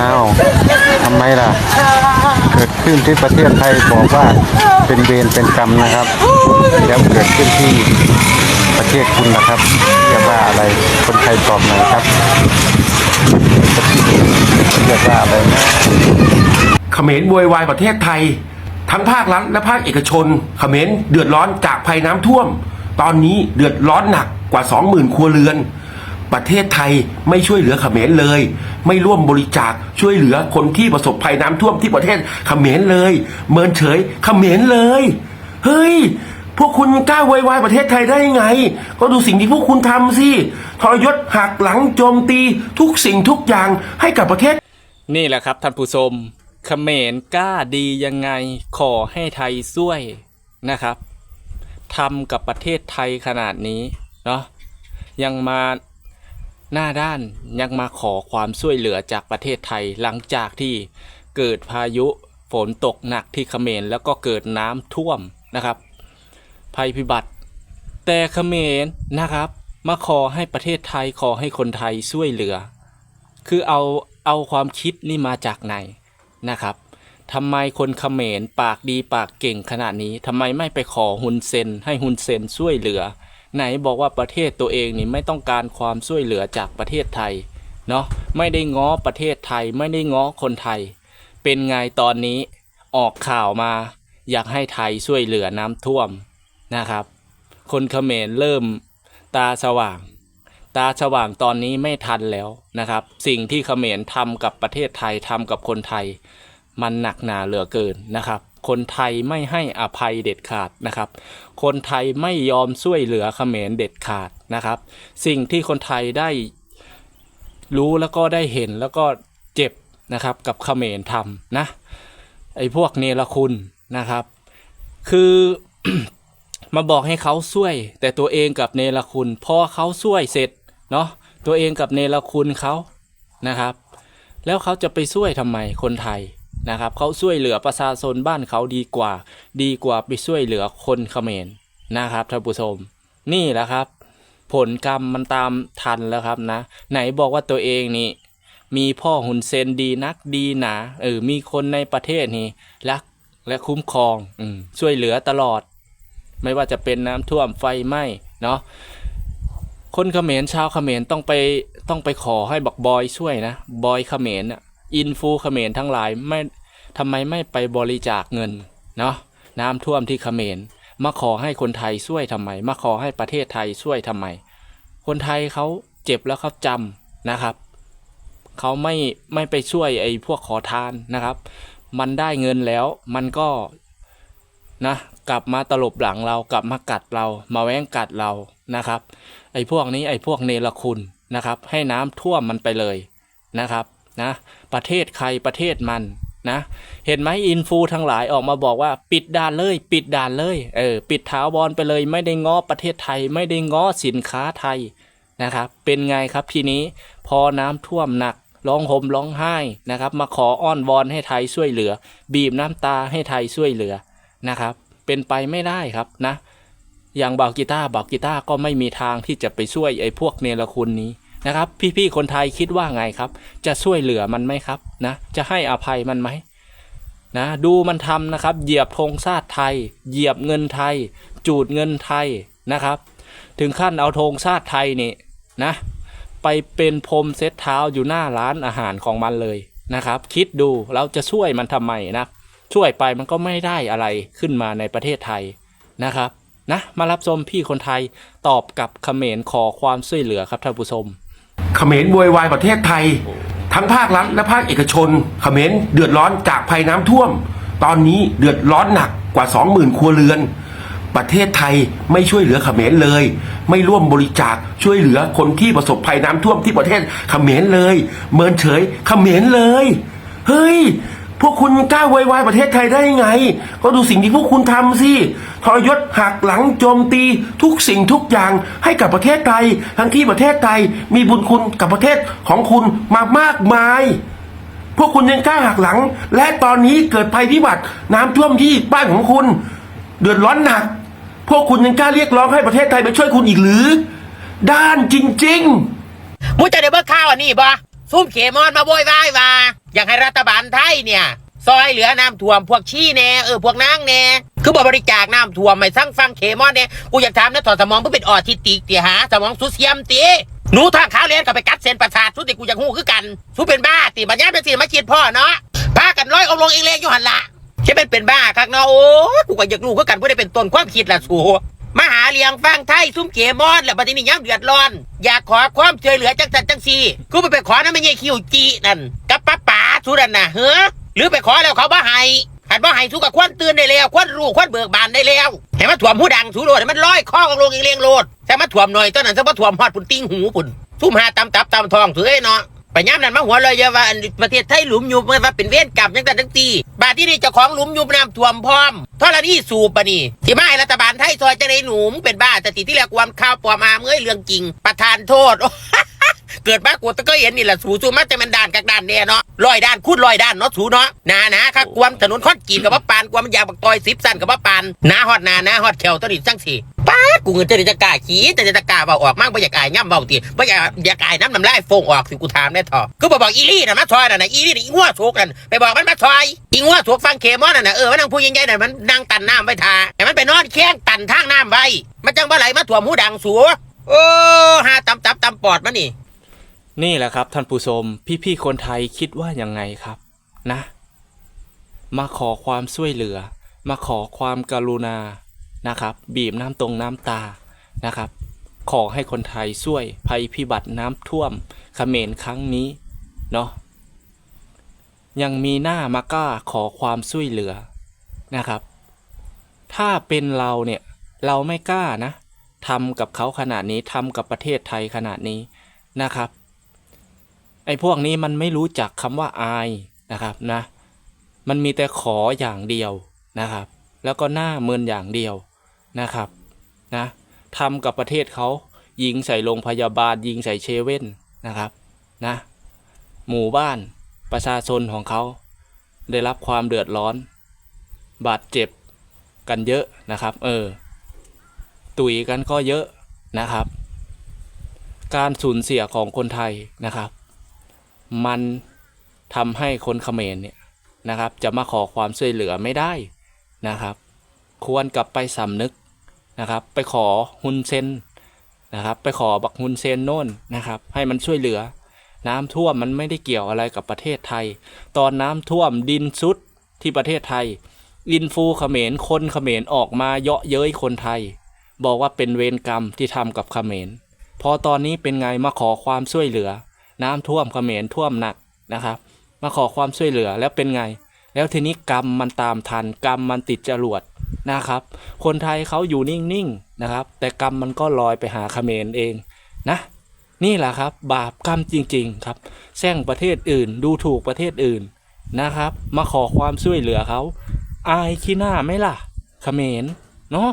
อ้าวทำไมล่ะ เกิดขึ้นที่ประเทศไทยบอกว่าเป็นเวรเป็นกรรมนะครับ แล้วเกิดขึ้นที่ประเทศคุณนะครับเรียกว่าอะไรคนไทยตอบหน่อยครับเรียกว่าอะไรนะเขมรโวยวายประเทศไทย ทั้งภาครัฐและภาคเอกชนเขมรเดือดร้อนจากภัยน้ำท่วม ตอนนี้เดือดร้อนหนักกว่า 20,000 ครัวเรือน ประเทศไทยไม่ช่วยเหลือเขมรเลย ไม่ร่วมบริจาคช่วยเหลือคนที่ประสบภัยน้ำท่วมที่ประเทศเขมรเลย เมินเฉยเขมรเลย เฮ้ย พวกคุณกล้าโวยวายประเทศไทยได้ไง ก็ดูสิ่งที่พวกคุณทำสิทรยศหักหลังโจมตีทุกสิ่งทุกอย่างให้กับประเทศ นี่แหละครับท่านผู้ชมเขมรกล้าดียังไงขอให้ไทยช่วยนะครับทำกับประเทศไทยขนาดนี้เนาะยังมา หน้าด้านยังมาขอความช่วยเหลือจากประเทศไทยหลังจากที่เกิดพายุฝนตกหนักที่เขมรแล้วก็เกิดน้ำท่วมนะครับ ภัยพิบัติ แต่เขมรนะครับ มาขอให้ประเทศไทยขอให้คนไทยช่วยเหลือ คือเอาเอาความคิดนี่มาจากไหนนะครับทำไมคนเขมรปากดีปากเก่งขนาดนี้ทำไมไม่ไปขอฮุนเซนให้ฮุนเซนช่วยเหลือ ไหนบอกว่าประเทศตัวเองนี่ไม่ต้องการความช่วยเหลือจากประเทศไทยเนาะไม่ได้ง้อประเทศไทยไม่ได้ง้อคนไทย เป็นไงตอนนี้ออกข่าวมา อยากให้ไทยช่วยเหลือน้ำท่วมนะครับ คนเขมรเริ่มตาสว่าง ตาสว่างตอนนี้ไม่ทันแล้วนะครับ สิ่งที่เขมรทำกับประเทศไทยทำกับคนไทย มันหนักหนาเหลือเกินนะครับ คนไทยไม่ให้อภัยเด็ดขาดนะครับ คนไทยไม่ยอมช่วยเหลือเขมรเด็ดขาดนะครับ สิ่งที่คนไทยได้รู้แล้วก็ได้เห็นแล้วก็เจ็บนะครับกับเขมรทำนะไอ้พวกเนรคุณนะครับ คือมาบอกให้เขาช่วย แต่ตัวเองกับเนรคุณพอเขาช่วยเสร็จเนาะตัวเองกับเนรคุณเขานะครับ แล้วเขาจะไปช่วยทำไมคนไทย นะครับเขาช่วยเหลือประชาชนบ้านเขาดีกว่า ดีกว่าไปช่วยเหลือคนเขมรนะครับท่านผู้ชมนี่แหละครับ ผลกรรมมันตามทันแล้วครับนะ ไหนบอกว่าตัวเองนี่ มีพ่อหุ่นเซนดีนักดีหนาเออมีคนในประเทศนี่รักและคุ้มครองอช่วยเหลือตลอด ไม่ว่าจะเป็นน้ำท่วมไฟไหม้เนาะคนเขมรชาวเขมรต้องไปต้องไปขอให้บักบอยช่วยนะบอยเขมรอะ อินฟูเขมรทั้งหลายไม่ทำไมไม่ไปบริจาคเงินเนาะน้ำท่วมที่เขมรมาขอให้คนไทยช่วยทำไม มาขอให้ประเทศไทยช่วยทำไม คนไทยเขาเจ็บแล้วเขาจำนะครับเขาไม่ไม่ไปช่วยไอ้พวกขอทานนะครับ มันได้เงินแล้วมันก็นะกลับมาตลบหลังเรากลับมากัดเรา มาแว้งกัดเรานะครับ ไอ้พวกนี้ไอ้พวกเนรคุณนะครับ ให้น้ำท่วมมันไปเลยนะครับ นะประเทศใครประเทศมันนะเห็นไหมอินฟูทั้งหลายออกมาบอกว่าปิดด่านเลย ปิดด่านเลยเออปิดถาวรไปเลยไม่ได้ง้อประเทศไทย ไม่ได้ง้อสินค้าไทยนะครับเป็นไงครับทีนี้พอน้ำท่วมหนักร้องห่มร้องไห้นะครับมาขออ้อนวอนให้ไทยช่วยเหลือ บีบน้ำตาให้ไทยช่วยเหลือนะครับเป็นไปไม่ได้ครับนะอย่างบาวกีตาบาวกีตาก็ไม่มีทางที่จะไปช่วยไอ้พวกเนรคุณนี้ นะครับ พี่ๆคนไทยคิดว่าไงครับ จะช่วยเหลือมันไหมครับนะจะให้อภัยมันไหมนะดูมันทำนะครับ เหยียบธงชาติไทย เหยียบเงินไทย จูดเงินไทยนะครับ ถึงขั้นเอาธงชาติไทยนี่นะไปเป็นพรมเซตเท้าอยู่หน้าร้านอาหารของมันเลยนะครับ คิดดูเราจะช่วยมันทำไมนะช่วยไปมันก็ไม่ได้อะไรขึ้นมาในประเทศไทยนะครับนะมารับชมพี่คนไทยตอบกับเขมรขอความช่วยเหลือครับท่านผู้ชม เขมรบวยวายประเทศไทย ทั้งภาครัฐและภาคเอกชน เขมรเดือดร้อนจากภัยน้ำท่วม ตอนนี้เดือดร้อนหนักกว่า 20,000 ครัวเรือน ประเทศไทยไม่ช่วยเหลือเขมรเลย ไม่ร่วมบริจาคช่วยเหลือคนที่ประสบภัยน้ำท่วมที่ประเทศเขมรเลย เมินเฉยเขมรเลย เฮ้ย พวกคุณกล้าโวยวายประเทศไทยได้ไง ก็ดูสิ่งที่พวกคุณทำสิทรยศหักหลังโจมตีทุกสิ่งทุกอย่างให้กับประเทศไทย ทั้งที่ประเทศไทยมีบุญคุณกับประเทศของคุณมามากมาย พวกคุณยังกล้าหักหลัง และตอนนี้เกิดภัยพิบัติน้ำท่วมที่บ้านของคุณ เดือดร้อนหนัก พวกคุณยังกล้าเรียกร้องให้ประเทศไทยไปช่วยคุณอีกหรือ ด้านจริง ๆมูจะได้เบิกข่าวอันนี้บ่ ซุ่มเขมอนมาโวยวายว่าอยากให้รัฐบาลไทยเนี่ย ซอยเหลือน้ำท่วมพวกชี้แน่เออพวกนางแน่คือบ่บริจาคน้ำท่วมไม่สั่งฟังเคมอนเนี่ยกูอยากถามนะถอดสมองเพื่อเป็นออทิติกเตียหาสมองสุเสียมตีหนูทางขาวเรียนก็ไปกัดเส้นประสาทสุดที่กูอยากหูคือกันสุเป็นบ้าตีบัญญัติเป็นสิมาคิดพ่อเนาะพากันร้อยองลงเองเลงอยู่หันละจะเป็นเป็นบ้าคักเนาะโอ้กูก็อยากรู้คือกันเพื่อได้เป็นต้นความคิดละสู มาหาเลี้ยงฟังไทยซุ้มเกมอนแล้วบัดนี้ยังเดือดร้อน อยากขอความช่วยเหลือจังสันจังซีกูไปไปขอนั่นไม่ใช่คิวจีนั่นกับป้าป๋าสุดันน่ะเฮ้อหรือไปขอแล้วเขาบ่ให้หันบ่ให้สุกับควนตื่นได้แล้วควนรู้ควนเบิกบานได้แล้วให้มันถ่วมผู้ดังสูโลดมันร้อยข้อลงเองเลียงโลดแต่มันถ่วมหน่อยตอนนั้นซะบ่ถ่วมฮอดปุ่นติ้งหูปุ่นซุ่มหาตำตับตำทองถือไอ้เนาะ ไปย้ำนั่นมาหัวเลยเยาว่าประเทศไทยหลุมยุบมันว่าเป็นเวรกรรมยังแต่ทั้งตีบาดที่นี่เจ้าของหลุมยุบน้ำท่วมพร้อมทอรณีสูบปะนี่ที่มาให้รัฐบาลไทยซอยจะได้หนูมึงเป็นบ้าแต่ติที่เรียกความข่าวปลอมอาเมื่อเรื่องจริง ประธานโทษ เกิดมากูตะก็เห็นนี่แหละสูสูมาแต่มันด่านกับด่านเนี่ยเนาะลอยด้านคูดลอยด้านเนาะสูเนาะหนาหนาครับกวมถนนคอนกรีตกับว่าปานกวมมันยางบักตอยสิบสั้นกับว่าปานหนาฮอดหนาหนาฮอดแขวตัวนี้จังสิป้าดกูเงินจะได้จะกล้าขี้แต่จะกล้าเบาออกมากไม่อยากอายย่ำเบาตีไม่อยากอยากอายน้ำน้ำลายโฟงออกสิกูถามได้ทอะก็บอกบอกอีลี่น่ะมาซอยน่ะนะอีลี่น่ะอีงัวโชกนั่นไปบอกมันมาซอยอีงัวโชกฟังเคมอนน่ะนะเออมันนั่งพูดยังไงน่ะมันนั่งตันน้ำไว้ทาแต่มันไปนอนแข้งตันทางน้ำไว้มันจังบ่ไหลมาถ่วมหูดังสูโอ้หาตำตับตำปอดมันนี่ นี่แหละครับท่านผู้ชมพี่ๆคนไทยคิดว่ายังไงครับนะ มาขอความช่วยเหลือ มาขอความกรุณานะครับ บีบน้ำตรงน้ำตานะครับ ขอให้คนไทยช่วยภัยพิบัติน้ำท่วมเขมรครั้งนี้เนาะยังมีหน้ามาก้าขอความช่วยเหลือนะครับ ถ้าเป็นเราเนี่ยเราไม่กล้านะทำกับเขาขนาดนี้ทำกับประเทศไทยขนาดนี้นะครับ อ้พวกนี้มันไม่รู้จักคำว่าอายนะครับนะ มันมีแต่ขออย่างเดียวนะครับ แล้วก็หน้าเมินอย่างเดียวนะครับนะทำกับประเทศเขายิงใส่โรงพยาบาล ยิงใส่เชเว่นนะครับนะหมู่บ้านประชาชนของเขาได้รับความเดือดร้อน บาดเจ็บกันเยอะนะครับ เออ ตุยกันก็เยอะนะครับ การสูญเสียของคนไทยนะครับ มันทำให้คนเขมรเนี่ยนะครับ จะมาขอความช่วยเหลือไม่ได้นะครับ ควรกลับไปสำนึกนะครับ ไปขอฮุนเซนนะครับ ไปขอบักฮุนเซนโน่นนะครับ ให้มันช่วยเหลือ น้ำท่วมมันไม่ได้เกี่ยวอะไรกับประเทศไทย ตอนน้ำท่วมดินซุดที่ประเทศไทย อินฟูเขมรคนเขมรออกมาเยาะเย้ยคนไทย บอกว่าเป็นเวรกรรมที่ทำกับเขมรพอตอนนี้เป็นไงมาขอความช่วยเหลือ น้ำท่วมเขมรท่วมหนักนะครับ มาขอความช่วยเหลือแล้วเป็นไง แล้วทีนี้กรรมมันตามทันกรรมมันติดจรวดนะครับ คนไทยเขาอยู่นิ่งๆนะครับ แต่กรรมมันก็ลอยไปหาเขมรเองนะนี่แหละครับ บาปกรรมจริง ๆ ครับแซงประเทศอื่นดูถูกประเทศอื่นนะครับ มาขอความช่วยเหลือเขาอายขี้หน้าไหมล่ะเขมรเนาะ